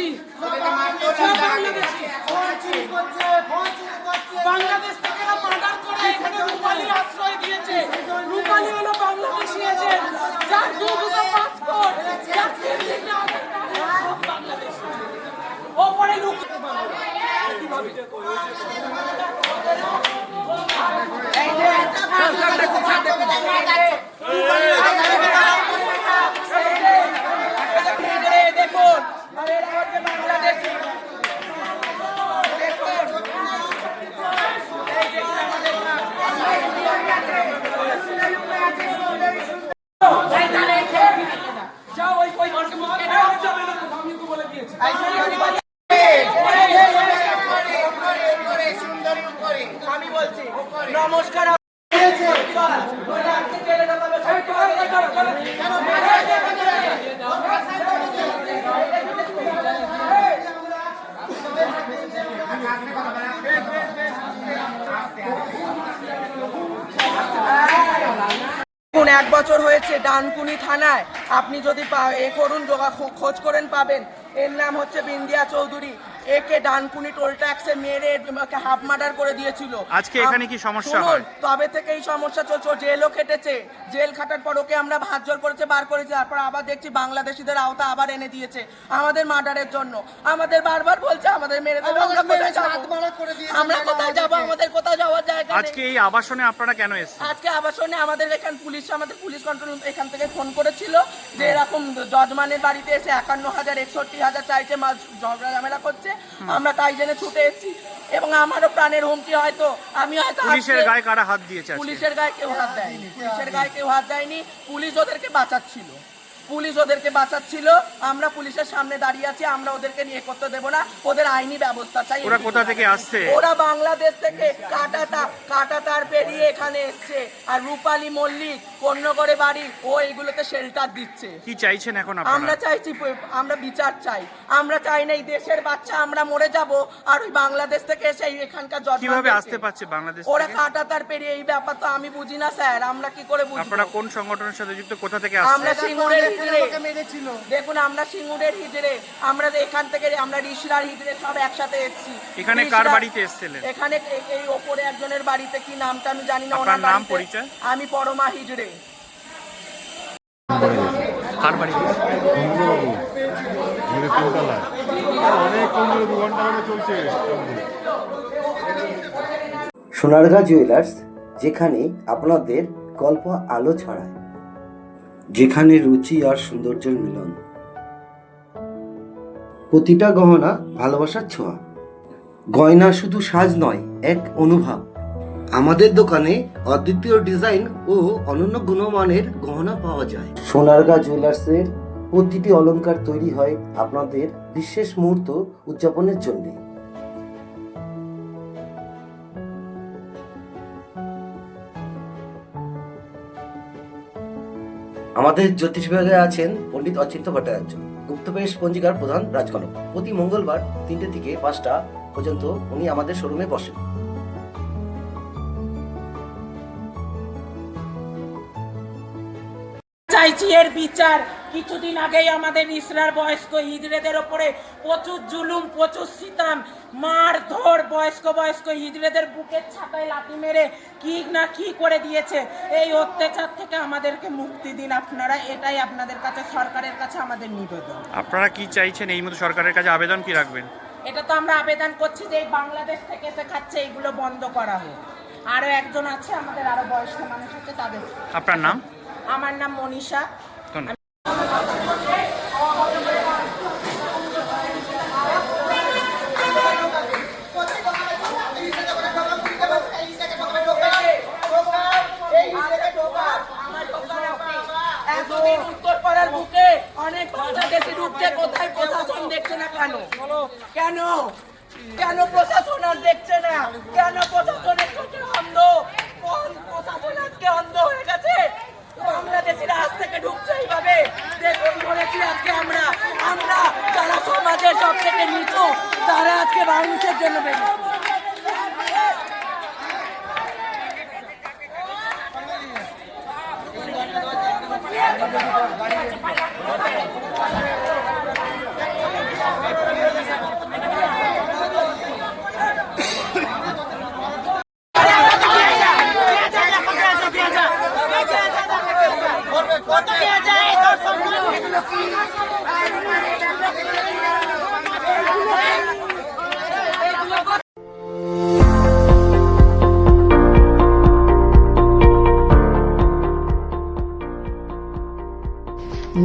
এরা বাংলাদেশি থেকে মার্ডার করে এখানে রূপালী আশ্রয় দিয়েছে রূপালী হলো বাংলাদেশি এজেন্ট যার দু দুটো পাসপোর্ট যার তিন তিনটে আধার কার্ড, বাংলাদেশি ওপরে লুক এই দেখুন আর এরা হচ্ছে বাংলাদেশি দেখুন এই দেখুন আমাদের মা। এই তাহলে এই ছেড়ে দিন। যাও ওই ওই ঘরকে মার যাবে না আমি তো বলে দিয়েছি আমি বলছি নমস্কার। এক বছর হয়েছে ডানকুনি থানায়। আপনি যদি এ করুন খোঁজ করেন, পাবেন। এর নাম হচ্ছে বিন্দিয়া চৌধুরী। একে ডানকুনি টোল ট্যাক্সে মেরে একে হাফ মার্ডার করে দিয়েছিল। আজকে এখানে কি সমস্যা হয়? তবে থেকে এই সমস্যা চলছে জেলও কেটেছে জেল খাটার পর ওকে আমরা ভাত জোর করেছে বার করেছি তারপর আবার দেখছি বাংলাদেশিদের আওতা আবার এনে দিয়েছে আমাদের মার্ডারের জন্য। আমাদের বারবার বলছে আমাদের মেরে দেবে আমরা কোথায় যাব? আমরা কোথায় যাব? আমাদের কোথাও যাওয়ার জায়গা আজকে এই আবাসনে আপনারা কেন এসেছেন? আজকে আবাসনে আমাদের এখান পুলিশ আমাদের পুলিশ কন্ট্রোল এখান থেকে ফোন করেছিল যে এরকম জজমানের বাড়িতে এসে একান্ন হাজার একষট্টি হাজার চাইছে ঝগড়া ঝামেলা করছে। আমরা তাই জেনে ছুটে এসেছি এবং আমারও প্রাণের হুমকি হয়তো আমি হয়তো পুলিশের গায়ে কারা হাত দিয়েছে পুলিশের গায়ে কেউ হাত দেয়নি পুলিশের গায়ে কেউ হাত দেয়নি পুলিশ ওদেরকে বাঁচাচ্ছিল। পুলিশ ওদেরকে বাঁচাচ্ছিল আমরা পুলিশের সামনে দাঁড়িয়ে আছি আমরা ওদেরকে নিয়ে করতে দেবো না ওদের আইনি ব্যবস্থা চাই। ওরা কোথা থেকে আসছে? ওরা বাংলাদেশ থেকে কাটাতা কাটাতার পেরিয়ে এখানে এসছে আর রূপালী মল্লিক কন্যগড়ে বাড়ি ও এগুলোতে শেল্টার দিচ্ছে। কি চাইছেন এখন আমরা চাইছি প- আমরা বিচার চাই। আমরা চাই না এই দেশের বাচ্চা আমরা মরে যাব আর ওই বাংলাদেশ থেকে এসে এই এখানকার জজ কীভাবে আসতে পারছে বাংলাদেশ ওরা থেকে? কাটাতার পেরিয়ে এই ব্যাপার তো আমি বুঝি না স্যার। আমরা কি করে বুঝব? আপনারা কোন সংগঠনের সাথে যুক্ত? কোথা থেকে আমরা আসছে সিঙ্গুরের হিজড়ে। দেখুন আমরা সিঙ্গুরের হিজড়ে। আমরা যে এখান থেকে আমরা রিসরার হিজড়ে সব একসাথে এসেছি। এখানে কার বাড়িতে এসেছিলেন? এখানে এই- এই ওপরে একজনের বাড়িতে কি নামটা আমি জানি না আপনার নাম, বাড়িতে- পরিচয়? আমি পরমা হিজড়ে। কার বাড়ি? জুয়েলার্স যেখানে আপনাদের গল্প আলো ছড়ায়। যেখানে রুচি আর সৌন্দর্যের মিলন। প্রতিটা গহনা ভালোবাসার ছোঁয়া। গয়না শুধু সাজ নয়, এক অনুভব। আমাদের দোকানে অদ্বিতীয় ডিজাইন ও অনন্য গুণমানের গহনা পাওয়া যায়। সোনারগাঁ জুয়েলার্সের প্রতিটি অলংকার তৈরি হয় আপনাদের বিশেষ মুহূর্ত উদযাপনের জন্যে। আমাদের জ্যোতিষ বিভাগে আছেন পণ্ডিত অচিন্ত ভট্টাচার্য, গুপ্তবেশ পঞ্জিকার প্রধান রাজকনক। প্রতি মঙ্গলবার তিনটে থেকে পাঁচটা পর্যন্ত উনি আমাদের শোরুমে বসেন। চাইছি এর বিচার। কিছুদিন আগেই আমাদের ইসরার বয়স্ক হিজড়েদের ওপরে প্রচুর জুলুম প্রচুর সিতাম মার ধর বয়স্ক বয়স্ক হিজড়েদের বুকের ছাতায় লাথি মেরে কি না কি করে দিয়েছে। এই অত্যাচার থেকে আমাদেরকে মুক্তি দিন আপনারা এটাই আপনাদের কাছে সরকারের কাছে আমাদের নিবেদন। আপনারা কি চাইছেন এই মতো সরকারের কাছে আবেদন কি রাখবেন? এটা তো আমরা আবেদন করছি যে এই বাংলাদেশ থেকে এসে খাচ্ছে এইগুলো বন্ধ করা হোক। আরও একজন আছে আমাদের আরও বয়স্ক মানুষ আছে তাদের আপনার নাম? আমার নাম মনীষা ধন্যবাদ এতদিন উত্তরপাড়ার বুকে অনেক বাংলাদেশি ঢুকছে কোথায় প্রশাসন দেখছে না কেন কেন কেন প্রশাসন আর দেখছে না কেন প্রশাসনের চোখে অন্ধ কোন প্রশাসন আজকে অন্ধ হয়ে গেছে বাংলাদেশিরা আজ থেকে ঢুকছে এইভাবে বলেছি আজকে আমরা। আমরা যারা সমাজের সব থেকে নিচু তারা আজকে মানুষের জন্য বেরিয়েছে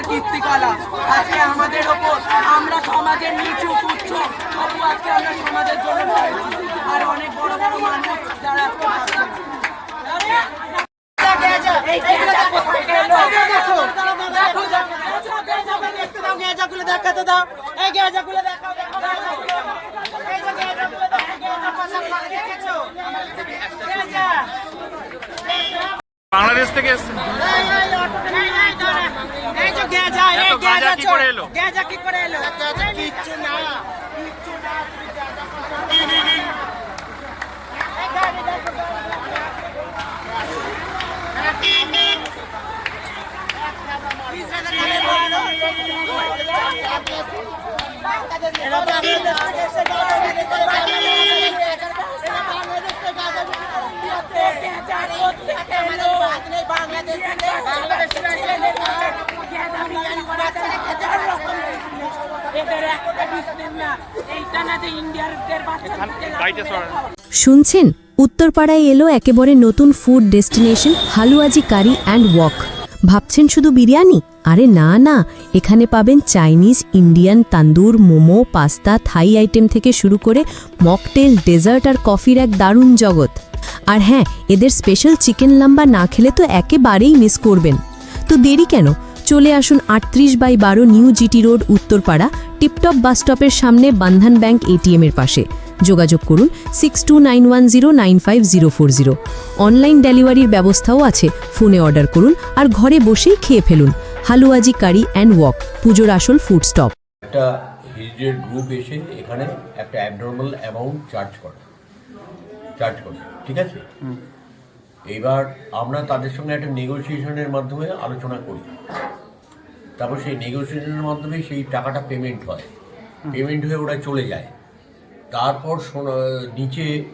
মানুষদের কীর্তিকলা। আজকে আমাদের ওপর আমরা সমাজের নিচু, তুচ্ছ, তবু আজকে আমরা সমাজের জন্য আর অনেক বড় বড় মানুষ যারা। বাংলাদেশ থেকে এসছেন এই যে গেঁজা, এই এত গাঁজা গেঁজা কি করে এলো? কি করে এলো? কিচ্ছু না। কিচ্ছু না, তুমি গেঁজা পোশাক পরে। এই গাড়ি দেখো, এদের একটা বুঝলেন না এইটা না যে ইন্ডিয়ার বাচ্চা গাড়িটা সরান শুনছেন? উত্তরপাড়ায় এলো একেবারে নতুন food destination Haluaji curry and wok ভাবছেন শুধু বিরিয়ানি? আরে না না এখানে পাবেন Chinese Indian tandoor momo pasta Thai item থেকে শুরু করে মকটেল ডেজার্ট আর কফির এক দারুণ জগৎ। আর হ্যাঁ এদের স্পেশাল চিকেন লাম্বা না খেলে তো একেবারেই মিস করবেন। তো দেরি কেন? চলে আসুন আটত্রিশ বাই বারো new GT road Uttarpara tiptop বাসস্টপের সামনে বান্ধন ব্যাংক এটিএম এর পাশে। যোগাযোগ করুন six two nine one zero nine five zero four zero online ডেলিভারির ব্যবস্থাও আছে। ফোনে অর্ডার করুন আর ঘরে বসেই খেয়ে ফেলুন। হালুয়াজি কারি অ্যান্ড ওয়াক পুজোর আসল ফুড স্টপ। একটা হিজড়ের গ্রুপ এসে এখানে একটা অ্যাবনর্মাল অ্যামাউন্ট চার্জ করে। চার্জ করে ঠিক আছে? এইবার আমরা তাদের সঙ্গে একটা নেগোসিয়েশনের মাধ্যমে আলোচনা করি। তারপর সেই নেগোসিয়েশনের মাধ্যমে সেই টাকাটা পেমেন্ট হয়। পেমেন্ট হয়ে ওরা চলে যায়। তারপর শোনা নিচে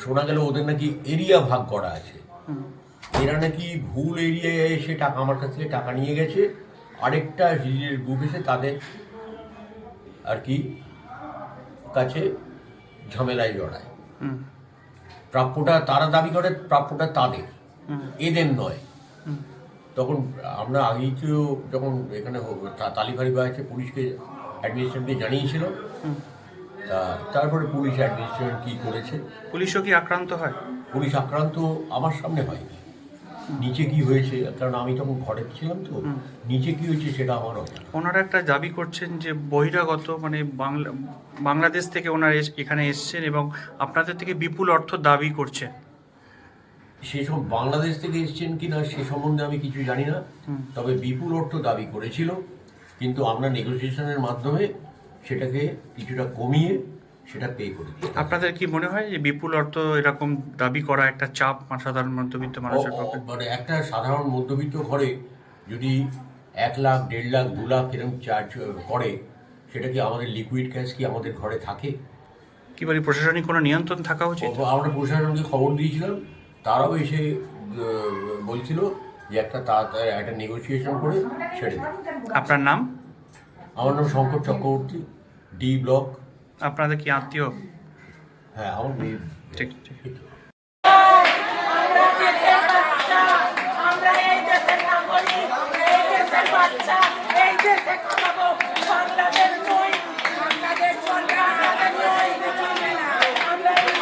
শোনা গেল ওদের নাকি এরিয়া ভাগ করা আছে। এরা নাকি ভুল এরিয়ায় এসে টাকা আমার কাছ থেকে টাকা নিয়ে গেছে। আরেকটা হিজের গ্রুপ এসে তাদের আর কি কাছে ঝামেলায় জড়ায়। প্রাপ্যটা তারা দাবি করে প্রাপ্যটা তাদের। এদের নয়। তখন আমরা আগেই তো যখন এখানে তালিবাড়ি বা আছে পুলিশকে অ্যাডমিনিস্ট্রেশনকে জানিয়েছিল। তা তারপরে পুলিশ অ্যাডমিনিস্ট্রেশন কী করেছে? পুলিশও কি আক্রান্ত হয়? পুলিশ আক্রান্ত আমার সামনে হয়নি। নিচে কি হয়েছে? কারণ আমি তখন ঘরে ছিলাম তো। নিচে কি হয়েছে সেটা আমার অজানা ওনারা একটা দাবি করছেন যে বহিরাগত মানে বাংলা বাংলাদেশ থেকে ওনারা এখানে এসছেন এবং আপনাদের থেকে বিপুল অর্থ দাবি করছেন সেসব বাংলাদেশ থেকে এসেছেন কিনা সে সম্বন্ধে আমি কিছু জানি না। তবে বিপুল অর্থ দাবি করেছিল। কিন্তু আমরা নেগোসিয়েশনের মাধ্যমে সেটাকে কিছুটা কমিয়ে সেটা পে করেছি আপনাদের কি মনে হয় যে বিপুল অর্থ এরকম দাবি করা একটা চাপ সাধারণ মধ্যবিত্ত মানুষের পক্ষে? মানে একটা সাধারণ মধ্যবিত্ত ঘরে যদি এক লাখ দেড় লাখ দু লাখ এরকম চার্জ করে সেটা কি আমাদের লিকুইড ক্যাশ কি আমাদের ঘরে থাকে? কি বলি প্রশাসনিক কোনো নিয়ন্ত্রণ থাকা উচিত? আমরা প্রশাসনকে খবর দিয়েছিলাম। তারাও এসে বলছিল যে একটা তাড়াতাড়ি একটা নেগোসিয়েশন করে ছেড়ে দেবে আপনার নাম? আমার নাম শঙ্কর চক্রবর্তী ডি ব্লক। আপনাদের কি আত্মীয়? হ্যাঁ আমার মেয়ে। ঠিক ঠিক আমরা এই দেশের নাগরিক এই দেশের বাচ্চা এই দেশে খাব বাংলাদেশ নই বাংলাদেশ সরকার আমাদের নই চলবে না আমরা এই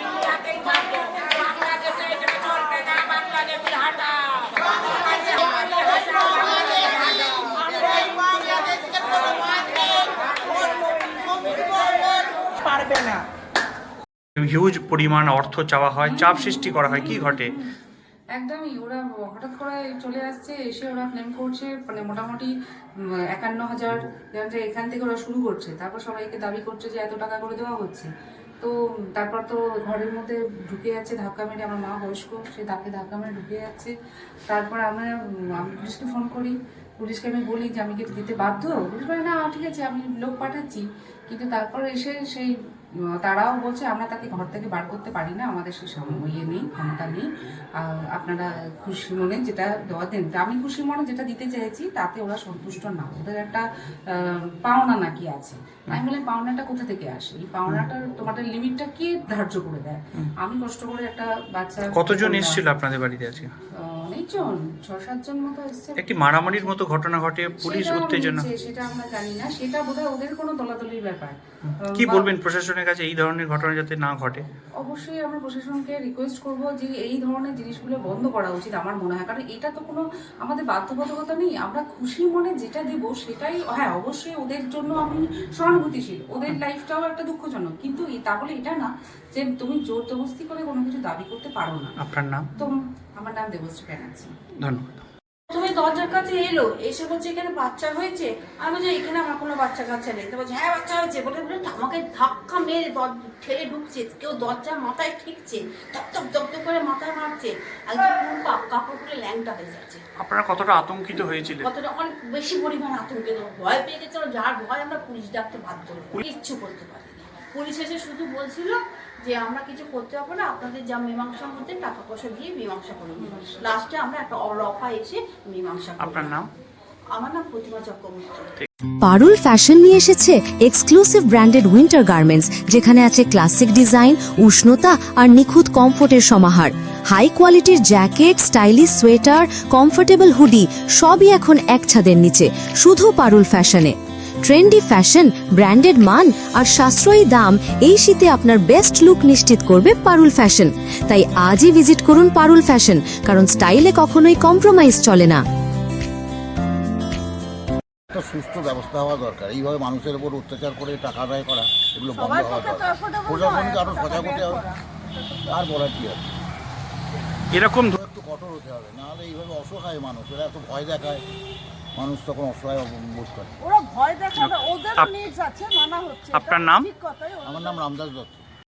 ইন্ডিয়াতেই থাকব বাংলাদেশে এখানে চলবে না বাংলাদেশের হাটা আমরা এই বাংলাদেশকে কোনো হিউজ পরিমাণ অর্থ চাওয়া হয় চাপ সৃষ্টি করা হয় কি ঘটে? একদমই ওরা হঠাৎ করে চলে আসছে এসে ওরা ক্লেম করছে মানে মোটামুটি একান্ন হাজার যে এখান থেকে ওরা শুরু করছে তারপর সবাইকে দাবি করছে যে এত টাকা করে দেওয়া হচ্ছে। তো তারপর তো ঘরের মধ্যে ঢুকে যাচ্ছে ধাক্কা মেরে আমার মা বয়স্ক সে তাকে ধাক্কা মেরে ঢুকে যাচ্ছে। তারপর আমরা আমি পুলিশকে ফোন করি পুলিশকে আমি বলি যে আমি কি দিতে বাধ্য? পুলিশ বলে না ঠিক আছে আমি লোক পাঠাচ্ছি। কিন্তু তারপর এসে সেই তারাও বলছে আমরা তাকে ঘর থেকে বার করতে পারি না আমাদের সে ইয়ে নেই ক্ষমতা নেই। আপনারা খুশি মনে যেটা দেওয়া দেন। আমি খুশি মনে যেটা দিতে চাইছি তাতে ওরা সন্তুষ্ট না। ওদের একটা পাওনা নাকি আছে। আমি বলি পাওনাটা কোথা থেকে আসে? এই পাওনাটার তোমাদের লিমিটটা কে ধার্য করে দেয়? আমি কষ্ট করে একটা বাচ্চা কতজন এসেছিল আপনাদের বাড়িতে আজকে? অনেকজন ছ সাতজন মতো এসছে। একটি মারামারির মতো ঘটনা ঘটে পুলিশ সেটা উত্তেজনা। হচ্ছে, সেটা আমরা জানি না। সেটা বোধহয় ওদের কোনো দলাদলির ব্যাপার। কি বা- বলবেন প্রশাসনের কাছে এই ধরনের ঘটনা যাতে না ঘটে? অবশ্যই আমরা প্রশাসনকে রিকোয়েস্ট করব যে এই ধরনের জিনিসগুলো বন্ধ করা উচিত আমার মনে হয়। কারণ এটা তো কোনো আমাদের বাধ্যবাধকতা নেই। আমরা খুশি মনে যেটা দেব সেটাই হ্যাঁ অবশ্যই ওদের জন্য আমি সহানুভূতিশীল। ওদের লাইফটাও একটা দুঃখজনক। কিন্তু এ- তা বলে এটা না যে তুমি জোর জবস্তি করে কোনো কিছু দাবি করতে পারো না। আপনার নাম? তো আমার নাম দেবশ্রী ব্যানার্জি। ধন্যবাদ। প্রথমে দরজার কাছে এলো এসে বলছে এখানে বাচ্চা হয়েছে? আমি বলছি এখানে আমার কোনো বাচ্চা কাচ্চা নেই। তো বলছে হ্যাঁ বাচ্চা হয়েছে। বলে বলে আমাকে ধাক্কা মেরে দর- ঠেলে ঢুকছে। কেউ দরজা মাথায় ঠিকছে টপ টপ টপ টপ করে মাথায় মারছে। একজন পুরো কাপড় খুলে ল্যাংটা হয়ে যাচ্ছে। আপনারা কতটা আতঙ্কিত হয়েছিলেন? কতটা অনেক বেশি পরিমাণ আতঙ্কিত। ভয় পেয়ে গেছে যার ভয় আমরা পুলিশ ডাকতে বাধ্য কিচ্ছু করতে পারিনি। পুলিশ এসে শুধু বলছিল যে আমরা কিছু করতে পারব না আপনাদের যা মীমাংসার মধ্যে টাকা পয়সা দিয়ে মীমাংসা করে লাস্টে আমরা একটা রফা এসে মীমাংসা আপনার নাম? আমার নাম প্রতিমা চক্রবর্তী। পারুল ফ্যাশন নিয়ে এসেছে এক্সক্লুসিভ ব্র্যান্ডেড উইন্টার গার্মেন্টস যেখানে আছে ক্লাসিক ডিজাইন উষ্ণতা আর নিখুঁত কমফোর্টের সমাহার। হাই কোয়ালিটির jacket stylish sweater comfortable hoodie সবই এখন এক ছাদের নিচে শুধু পারুল ফ্যাশনে। ট্রেন্ডি ফ্যাশন ব্র্যান্ডেড মান আর সাশ্রয়ী দাম এই শীতে আপনার বেস্ট লুক নিশ্চিত করবে পারুল ফ্যাশন। তাই আজই ভিজিট করুন পারুল ফ্যাশন কারণ স্টাইলে কখনোই কম্প্রোমাইজ চলে না। একটা সুস্থ ব্যবস্থা হওয়া দরকার। এইভাবে মানুষের উপর অত্যাচার করে টাকা আদায় করা এগুলো বন্ধ হওয়া দরকার। প্রশাসনকে সজাগ হতে হবে। আর বলার কি আছে? এরকম একটু কঠোর হতে হবে নাহলে এইভাবে অসহায় মানুষ এরা এত ভয় দেখায়। মানুষ তখন অসহায় বোধ করে। আপ- আপনার নাম? আমার নাম রামদাস দত্ত।